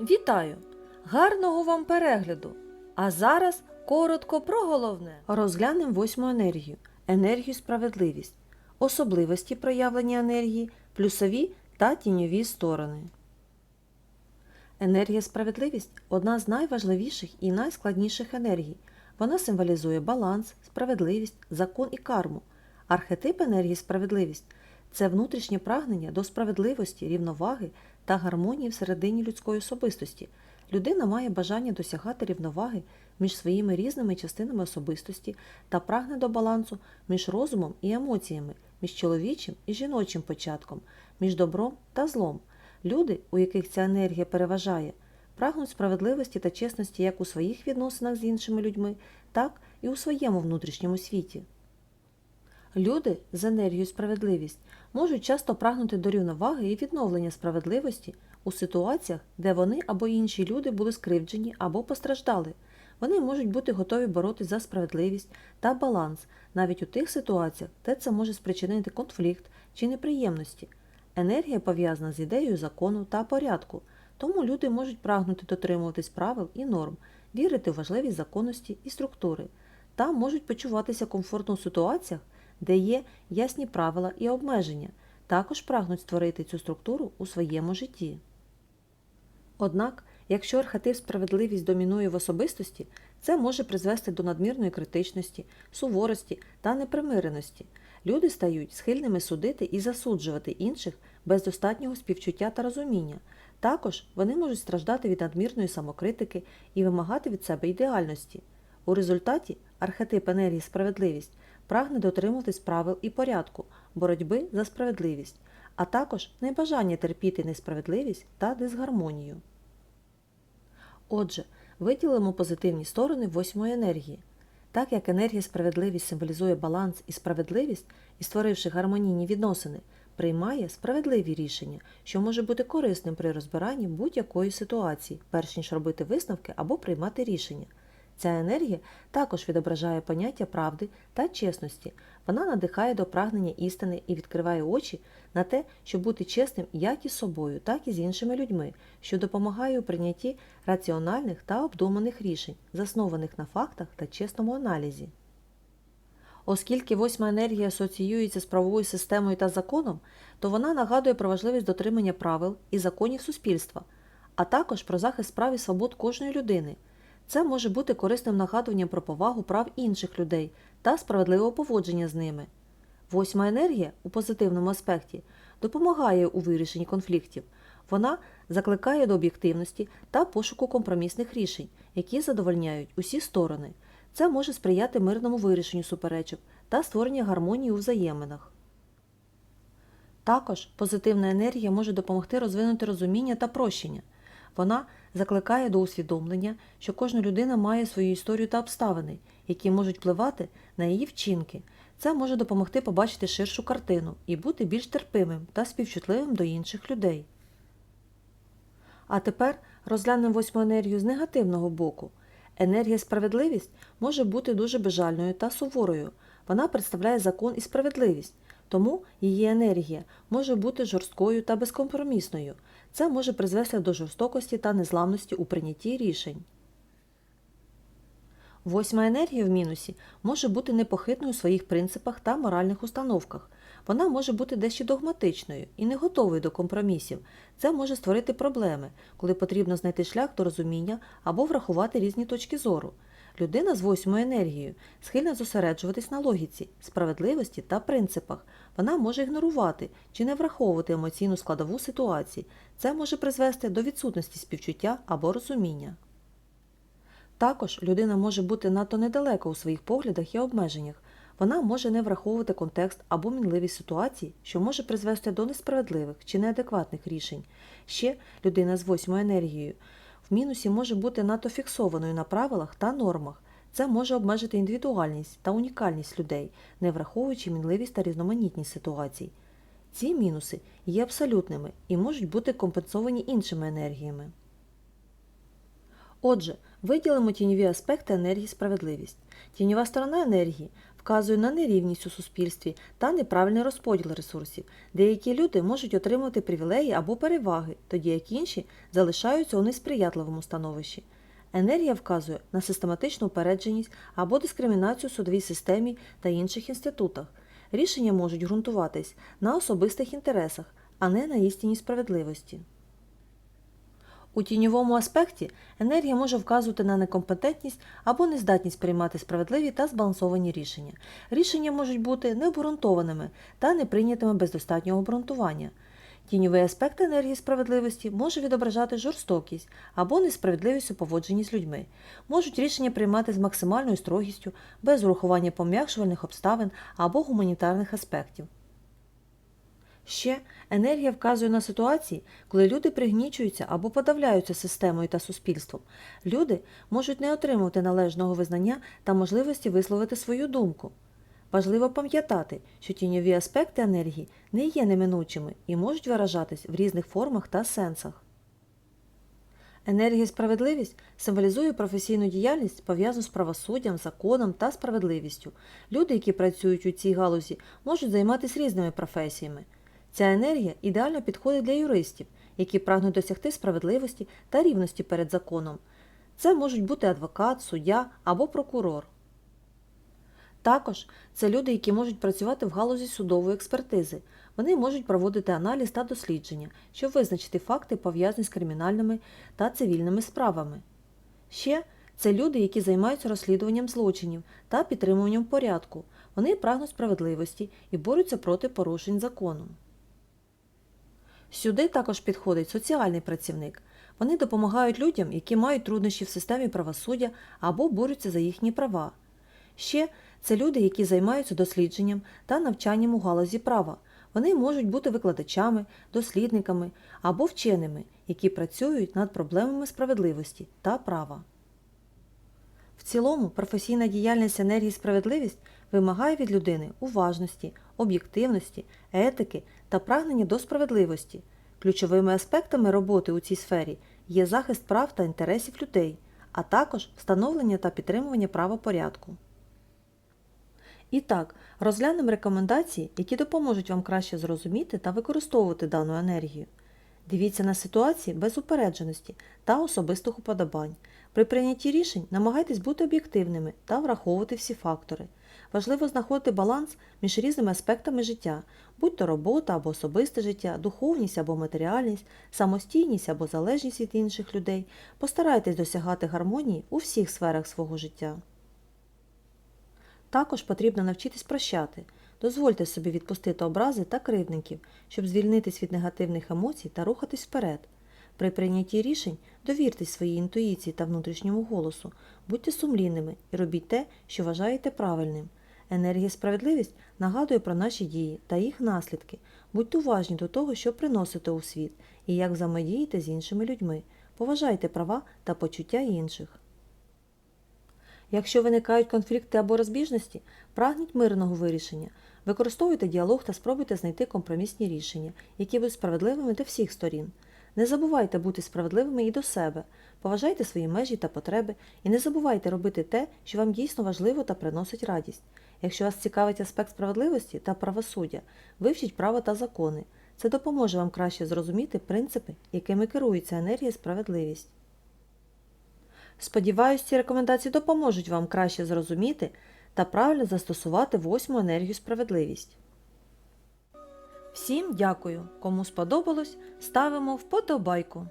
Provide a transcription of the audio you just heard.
Вітаю! Гарного вам перегляду! А зараз коротко про головне. Розглянемо восьму енергію енергію справедливість, особливості проявлення енергії, плюсові та тіньові сторони. Енергія справедливість одна з найважливіших і найскладніших енергій. Вона символізує баланс, справедливість, закон і карму. Архетип енергії справедливість це внутрішнє прагнення до справедливості, рівноваги та гармонії всередині людської особистості. Людина має бажання досягати рівноваги між своїми різними частинами особистості та прагне до балансу між розумом і емоціями, між чоловічим і жіночим початком, між добром та злом. Люди, у яких ця енергія переважає, прагнуть справедливості та чесності як у своїх відносинах з іншими людьми, так і у своєму внутрішньому світі. Люди з енергією справедливість можуть часто прагнути до рівноваги і відновлення справедливості у ситуаціях, де вони або інші люди були скривджені або постраждали. Вони можуть бути готові боротися за справедливість та баланс навіть у тих ситуаціях, де це може спричинити конфлікт чи неприємності. Енергія пов'язана з ідеєю закону та порядку, тому люди можуть прагнути дотримуватись правил і норм, вірити в важливість законності і структури, та можуть почуватися комфортно у ситуаціях, де є ясні правила і обмеження, також прагнуть створити цю структуру у своєму житті. Однак, якщо архетип справедливість домінує в особистості, це може призвести до надмірної критичності, суворості та непримиреності. Люди стають схильними судити і засуджувати інших без достатнього співчуття та розуміння. Також вони можуть страждати від надмірної самокритики і вимагати від себе ідеальності. У результаті архетип енергії справедливість прагне дотримуватись правил і порядку, боротьби за справедливість, а також небажання терпіти несправедливість та дисгармонію. Отже, виділимо позитивні сторони восьмої енергії. Так як енергія справедливість символізує баланс і справедливість, і створивши гармонійні відносини, приймає справедливі рішення, що може бути корисним при розбиранні будь-якої ситуації, перш ніж робити висновки або приймати рішення. Ця енергія також відображає поняття правди та чесності. Вона надихає до прагнення істини і відкриває очі на те, щоб бути чесним як із собою, так і з іншими людьми, що допомагає у прийнятті раціональних та обдуманих рішень, заснованих на фактах та чесному аналізі. Оскільки восьма енергія асоціюється з правовою системою та законом, то вона нагадує про важливість дотримання правил і законів суспільства, а також про захист прав і свобод кожної людини. Це може бути корисним нагадуванням про повагу прав інших людей та справедливого поводження з ними. Восьма енергія у позитивному аспекті допомагає у вирішенні конфліктів. Вона закликає до об'єктивності та пошуку компромісних рішень, які задовольняють усі сторони. Це може сприяти мирному вирішенню суперечок та створенню гармонії у взаєминах. Також позитивна енергія може допомогти розвинути розуміння та прощення. Вона закликає до усвідомлення, що кожна людина має свою історію та обставини, які можуть впливати на її вчинки. Це може допомогти побачити ширшу картину і бути більш терпимим та співчутливим до інших людей. А тепер розглянемо восьму енергію з негативного боку. Енергія справедливість може бути дуже безжальною та суворою. Вона представляє закон і справедливість, тому її енергія може бути жорсткою та безкомпромісною. Це може призвести до жорстокості та незламності у прийнятті рішень. Восьма енергія в мінусі може бути непохитною у своїх принципах та моральних установках. Вона може бути дещо догматичною і не готовою до компромісів. Це може створити проблеми, коли потрібно знайти шлях до розуміння або врахувати різні точки зору. Людина з восьмою енергією схильна зосереджуватись на логіці, справедливості та принципах. Вона може ігнорувати чи не враховувати емоційну складову ситуації. Це може призвести до відсутності співчуття або розуміння. Також людина може бути надто недалеко у своїх поглядах і обмеженнях. Вона може не враховувати контекст або мінливість ситуації, що може призвести до несправедливих чи неадекватних рішень. Ще людина з восьмою енергією в мінусі може бути надто фіксованою на правилах та нормах. Це може обмежити індивідуальність та унікальність людей, не враховуючи мінливість та різноманітність ситуацій. Ці мінуси є абсолютними і можуть бути компенсовані іншими енергіями. Отже, виділимо тіньові аспекти енергії справедливість. Тіньова сторона енергії вказує на нерівність у суспільстві та неправильний розподіл ресурсів. Деякі люди можуть отримувати привілеї або переваги, тоді як інші залишаються у несприятливому становищі. Енергія вказує на систематичну упередженість або дискримінацію в судовій системі та інших інститутах. Рішення можуть ґрунтуватись на особистих інтересах, а не на істинній справедливості. У тіньовому аспекті енергія може вказувати на некомпетентність або нездатність приймати справедливі та збалансовані рішення. Рішення можуть бути необґрунтованими та не прийнятими без достатнього обґрунтування. Тіньовий аспект енергії справедливості може відображати жорстокість або несправедливість у поводженні з людьми. Можуть рішення приймати з максимальною строгістю, без урахування пом'якшувальних обставин або гуманітарних аспектів. Ще енергія вказує на ситуації, коли люди пригнічуються або подавляються системою та суспільством. Люди можуть не отримувати належного визнання та можливості висловити свою думку. Важливо пам'ятати, що тіньові аспекти енергії не є неминучими і можуть виражатись в різних формах та сенсах. Енергія справедливість символізує професійну діяльність, пов'язану з правосуддям, законом та справедливістю. Люди, які працюють у цій галузі, можуть займатися різними професіями. Ця енергія ідеально підходить для юристів, які прагнуть досягти справедливості та рівності перед законом. Це можуть бути адвокат, суддя або прокурор. Також це люди, які можуть працювати в галузі судової експертизи. Вони можуть проводити аналіз та дослідження, щоб визначити факти, пов'язані з кримінальними та цивільними справами. Ще це люди, які займаються розслідуванням злочинів та підтримуванням порядку. Вони прагнуть справедливості і борються проти порушень закону. Сюди також підходить соціальний працівник. Вони допомагають людям, які мають труднощі в системі правосуддя або борються за їхні права. Ще це люди, які займаються дослідженням та навчанням у галузі права. Вони можуть бути викладачами, дослідниками або вченими, які працюють над проблемами справедливості та права. В цілому професійна діяльність енергії справедливість вимагає від людини уважності, об'єктивності, етики та прагнення до справедливості. Ключовими аспектами роботи у цій сфері є захист прав та інтересів людей, а також встановлення та підтримування правопорядку. І так, розглянемо рекомендації, які допоможуть вам краще зрозуміти та використовувати дану енергію. Дивіться на ситуації без упередженості та особистих уподобань. При прийнятті рішень намагайтесь бути об'єктивними та враховувати всі фактори. Важливо знаходити баланс між різними аспектами життя, будь то робота або особисте життя, духовність або матеріальність, самостійність або залежність від інших людей. Постарайтесь досягати гармонії у всіх сферах свого життя. Також потрібно навчитись прощати. Дозвольте собі відпустити образи та кривдників, щоб звільнитись від негативних емоцій та рухатись вперед. При прийнятті рішень довіртесь своїй інтуїції та внутрішньому голосу, будьте сумлінними і робіть те, що вважаєте правильним. Енергія справедливість нагадує про наші дії та їх наслідки. Будьте уважні до того, що приносите у світ, і як взаємодієте з іншими людьми. Поважайте права та почуття інших. Якщо виникають конфлікти або розбіжності, прагніть мирного вирішення. Використовуйте діалог та спробуйте знайти компромісні рішення, які будуть справедливими для всіх сторін. Не забувайте бути справедливими і до себе, поважайте свої межі та потреби і не забувайте робити те, що вам дійсно важливо та приносить радість. Якщо вас цікавить аспект справедливості та правосуддя, вивчіть право та закони. Це допоможе вам краще зрозуміти принципи, якими керується енергія справедливість. Сподіваюсь, ці рекомендації допоможуть вам краще зрозуміти та правильно застосувати восьму енергію справедливість. Всім дякую! Кому сподобалось, ставимо вподобайку.